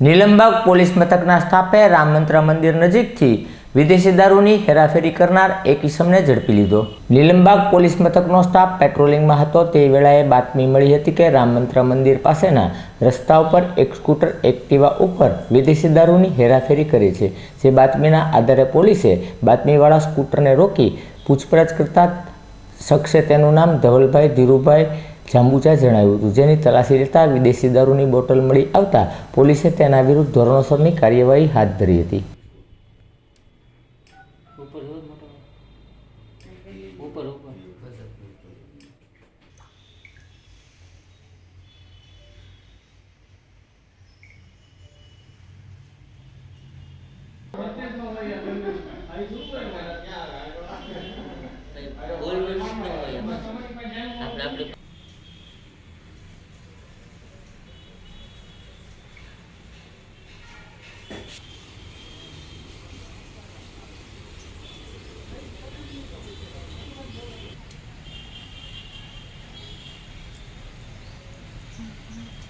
Nilambag police મથકના સ્થાપે રામ મંત્ર મંદિર નજીકથી વિદેશી દારૂની હેરાફેરી કરનાર એક ઇસમને ઝડપી લીધો. નીલમબાગ પોલીસ મથકનો સ્ટાફ પેટ્રોલિંગમાં હતો. તે વેળાએ બાતમી મળી હતી કે રામ મંત્ર મંદિર પાસેના રસ્તા ઉપર એક સ્કૂટર એક્ટિવા ઉપર વિદેશી દારૂની હેરાફેરી કરી છે. જે બાતમીના આધારે પોલીસે બાતમીવાળા સ્કૂટરને રોકી પૂછપરછ કરતા શખ્સે તેનું નામ ધવલભાઈ ધીરુભાઈ જાંબુચા જણાવ્યું હતું. જેની તલાશી લેતા વિદેશી દારૂની બોટલ મળી આવતા પોલીસે તેના વિરુદ્ધ ધોરણસરની કાર્યવાહી હાથ ધરી હતી. જો Mm-hmm.